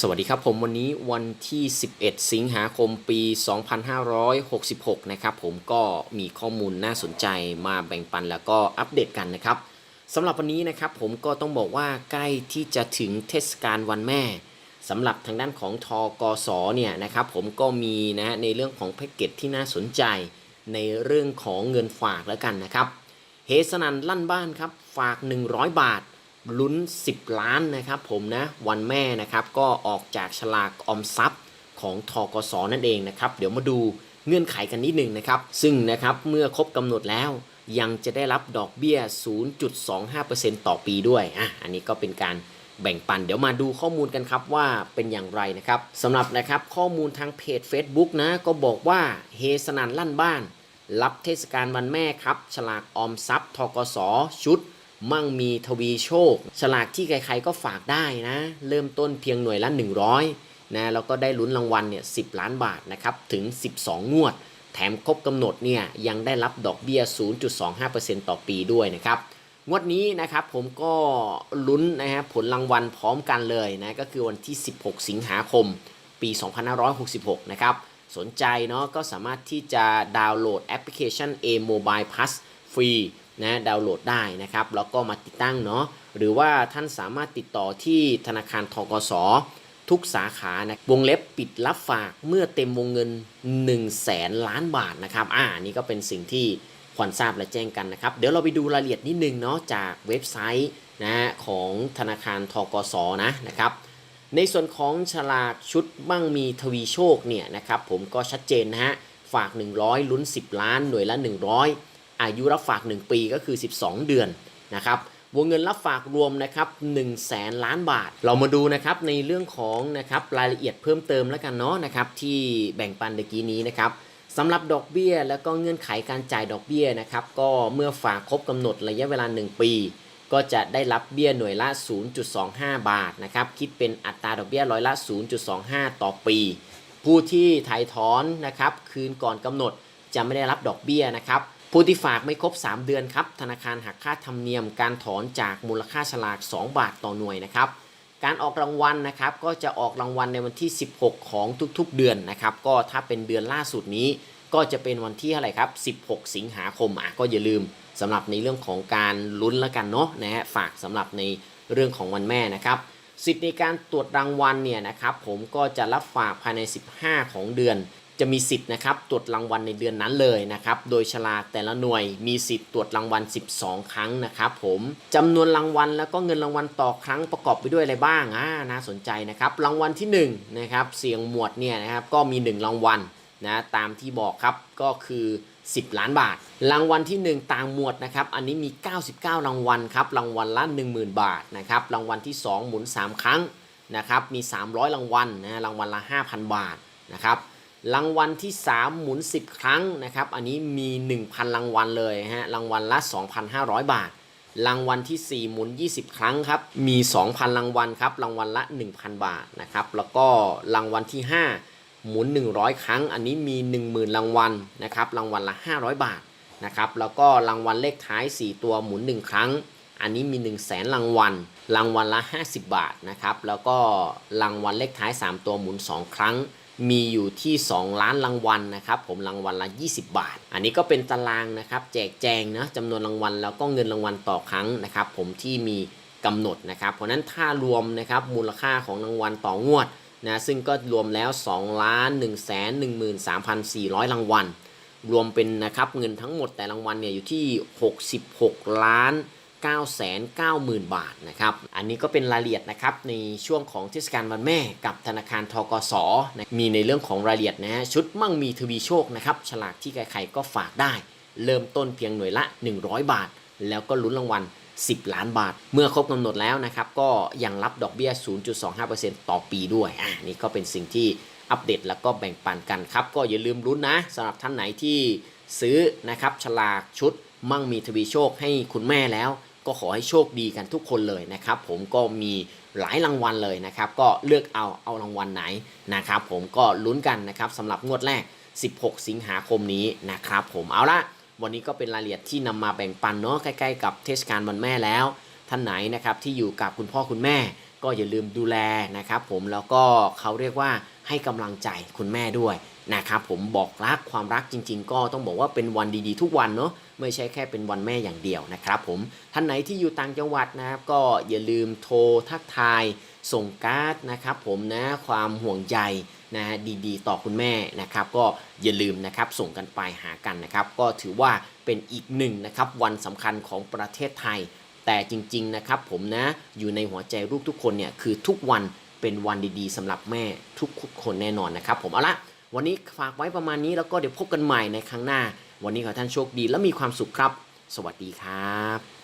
สวัสดีครับผมวันนี้วันที่ 11 สิงหาคมปี 2566 นะครับผมก็มีข้อมูลน่าสนใจมาแบ่งปันแล้วก็อัปเดตกันนะครับสำหรับวันนี้นะครับผมก็ต้องบอกว่าใกล้ที่จะถึงเทศกาลวันแม่สำหรับทางด้านของทกสเนี่ยนะครับผมก็มีนะฮะในเรื่องของแพ็กเกจที่น่าสนใจในเรื่องของเงินฝากแล้วกันนะครับเฮสนันลั่นบ้านครับฝาก 100 บาท ลุ้น 10 ล้านนะครับผมนะวันแม่นะครับก็ออกจากฉลากออมทรัพย์ของทกสนั่นเองนะครับ เดี๋ยวมาดูเงื่อนไขกันนิดหนึ่งนะครับ ซึ่งนะครับเมื่อครบกำหนดแล้วยังจะได้รับดอกเบี้ย 0.25%ต่อปีด้วยอะอันนี้ก็เป็นการแบ่งปัน เดี๋ยวมาดูข้อมูลกันครับว่าเป็นอย่างไรนะครับสำหรับนะครับข้อมูลทางเพจ Facebook นะก็บอกว่าเฮสนันลั่นบ้าน รับเทศกาลวันแม่ครับ ฉลากออมทรัพย์ทกสชุด มั่งมีทวีโชค ฉลากที่ใครๆก็ฝากได้นะ เริ่มต้นเพียงหน่วยละ 100นะแล้วก็ได้ลุ้นรางวัลเนี่ย10ล้านบาทนะครับถึง 12 งวด แถมครบกำหนดเนี่ยยังได้รับดอกเบี้ย 0.25%ต่อปีด้วยนะครับงวดนี้นะครับผมก็ลุ้นนะฮะผลรางวัลพร้อมกันเลยนะก็คือวันที่ 16 สิงหาคม ปี 2566 นะครับสนใจเนาะก็สามารถที่จะดาวน์โหลดแอปพลิเคชัน A Mobile Plus ฟรี นะดาวน์โหลดได้นะครับแล้วก็มาติดตั้งเนาะหรือว่าท่านสามารถติดต่อที่ธนาคารทกสทุกสาขานะวงเล็บปิดรับฝากเมื่อเต็มวงเงิน 1 0 0 0 0แสนล้านบาทนะครับอ่านี่ก็เป็นสิ่งที่ควรทราบและแจ้งกันนะครับ เดี๋ยวเราไปดูรายละเอียดนิดนึงเนาะจากเว็บไซต์นะของธนาคารทกสนะนะครับ ในส่วนของฉลากชุดมั่งมีทวีโชคเนี่ยนะครับผมก็ชัดเจนนะฮะฝาก 100 ลุ้น 10 ล้านหน่วยละ 100 อายุรับฝาก 1 ปีก็คือ 12 เดือนนะครับวงเงินรับฝากรวมนะครับ1แสนล้านบาท เรามาดูนะครับในเรื่องของนะครับรายละเอียดเพิ่มเติมแล้วกันเนาะนะครับที่แบ่งปันเมื่อกี้นี้นะครับสำหรับดอกเบี้ย แล้วก็เงื่อนไขการจ่ายดอกเบี้ยนะครับก็เมื่อฝากครบกำหนดระยะเวลา 1 ปี ก็จะได้รับเบี้ยหน่วยละ 0.25 บาทนะครับคิดเป็นอัตราดอกเบี้ยร้อยละ 0.25 ต่อปี ผู้ที่ถ่ายถอนนะครับคืนก่อนกำหนดจะไม่ได้รับดอกเบี้ยนะครับ ผู้ที่ฝากไม่ครบ 3 เดือนครับ ธนาคารหักค่าธรรมเนียมการถอนจากมูลค่าฉลาก 2 บาทต่อหน่วยนะครับ การออกรางวัลนะครับ ก็จะออกรางวัลในวันที่ 16 ของทุกๆเดือนนะครับ ก็ถ้าเป็นเดือนล่าสุดนี้ก็จะเป็นวันที่อะไรครับ 16 สิงหาคมอะก็อย่าลืมสำหรับในเรื่องของการลุ้นล้วกันเนาะนะฮะฝากสำหรับในเรื่องของวันแม่นะครับสิทธิ์ในการตรวจรางวัลเนี่ยนะครับผมก็จะรับฝากภายใน 15 ของเดือน จะมีสิทธิ์นะครับตรวจรางวัลในเดือนนั้นเลยนะครับโดยฉลากแต่ละหน่วยมีสิทธิ์ตรวจรางวัล 12 ครั้งนะครับผมจำนวนรางวัลแล้วก็เงินรางวัลต่อครั้งประกอบไปด้วยอะไรบ้างอ่าน่าสนใจนะครับรางวัลที่1นะครับเสียงหมวดเนี่ยนะครับก็มี 1 รางวัลนะตามที่บอกครับก็คือ 10 ล้านบาท รางวัลที่ 1 ต่างหมวดนะครับอันนี้มี 99 รางวัลครับรางวัลละ10,000 บาทนะครับรางวัลที่ 2 หมุน 3 ครั้งนะครับมี 300 รางวัลนะรางวัลละ 5,000 บาทนะครับ รางวัลที่ 3 หมุน 10 ครั้งนะครับ อันนี้มี 1,000 รางวัลเลยฮะ รางวัลละ 2,500 บาท รางวัลที่ 4 หมุน 20 ครั้งครับ มี 2,000 รางวัลครับ รางวัลละ 1,000 บาทนะครับ แล้วก็รางวัลที่ 5 หมุน 100 ครั้ง อันนี้มี 10,000 รางวัลนะครับ รางวัลละ 500 บาทนะครับ แล้วก็รางวัลเลขท้าย 4 ตัวหมุน 1 ครั้ง อันนี้มี 1 0 0 0 0แสนรางวัล รางวัลละ 50 บาทนะครับ แล้วก็รางวัลเลขท้าย 3 ตัวหมุน 2 ครั้ง มีอยู่ที่ 2 ล้านรางวัลนะครับผมรางวัลละ 20 บาท อันนี้ก็เป็นตารางนะครับแจกแจงนะจำนวนรางวัลแล้วก็เงินรางวัลต่อครั้งนะครับผมที่มีกำหนดนะครับเพราะนั้นถ้ารวมนะครับมูลค่าของรางวัลต่องวดนะซึ่งก็รวมแล้ว2ล้าน1 1 3 4 0 0 รางวัล รวมเป็นนะครับเงินทั้งหมดแต่รางวัลเนี่ยอยู่ที่ 66 ล้าน 9แสน9หมื่นบาทนะครับ อันนี้ก็เป็นรายละเอียดนะครับในช่วงของเทศกาลวันแม่กับธนาคารทกสนะมีในเรื่องของรายละเอียดนะฮะชุดมั่งมีทวีโชคนะครับฉลากที่ใครๆก็ฝากได้ เริ่มต้นเพียงหน่วยละ 100 บาท แล้วก็ลุ้นรางวัล 10 ล้านบาท เมื่อครบกำหนดแล้วนะครับก็ยังรับดอกเบี้ย 0.25%ต่อปีด้วยอ่านี่ก็เป็นสิ่งที่อัปเดตแล้วก็แบ่งปันกันครับ ก็อย่าลืมรุ้นนะสำหรับท่านไหนที่ซื้อนะครับฉลากชุด มั่งมีทวีโชคให้คุณแม่แล้ว ก็ขอให้โชคดีกันทุกคนเลยนะครับ ผมก็มีหลายรางวัลเลยนะครับ ก็เลือกเอาเอารางวัลไหนนะครับ ผมก็ลุ้นกันนะครับสำหรับงวดแรก 16 สิงหาคมนี้นะครับ ผมเอาละวันนี้ก็เป็นรายละเอียดที่นำมาแบ่งปันเนาะใกล้ๆกับเทศกาลวันแม่แล้ว ท่านไหนนะครับที่อยู่กับคุณพ่อคุณแม่ ก็อย่าลืมดูแลนะครับ ผมแล้วก็เขาเรียกว่าให้กำลังใจคุณแม่ด้วย นะครับผมบอกรักความรักจริง ๆ ก็ต้องบอกว่าเป็นวันดีๆ ทุกวันเนาะไม่ใช่แค่เป็นวันแม่อย่างเดียวนะครับผมท่านไหนที่อยู่ต่างจังหวัดนะครับก็อย่าลืมโทรทักทาย ส่งการ์ดนะครับผมนะความห่วงใยนะฮะดีๆ ต่อคุณแม่นะครับก็อย่าลืมนะครับส่งกันไปหากันนะครับก็ถือว่าเป็นอีกหนึ่งนะครับวันสำคัญของประเทศไทย แต่จริงๆนะครับผมนะอยู่ในหัวใจลูกทุกคนเนี่ยคือทุกวันเป็นวันดีๆสำหรับแม่ทุกคนแน่นอนนะครับผมเอาละ วันนี้ฝากไว้ประมาณนี้แล้วก็เดี๋ยวพบกันใหม่ในครั้งหน้า วันนี้ขอท่านโชคดีและมีความสุขครับ สวัสดีครับ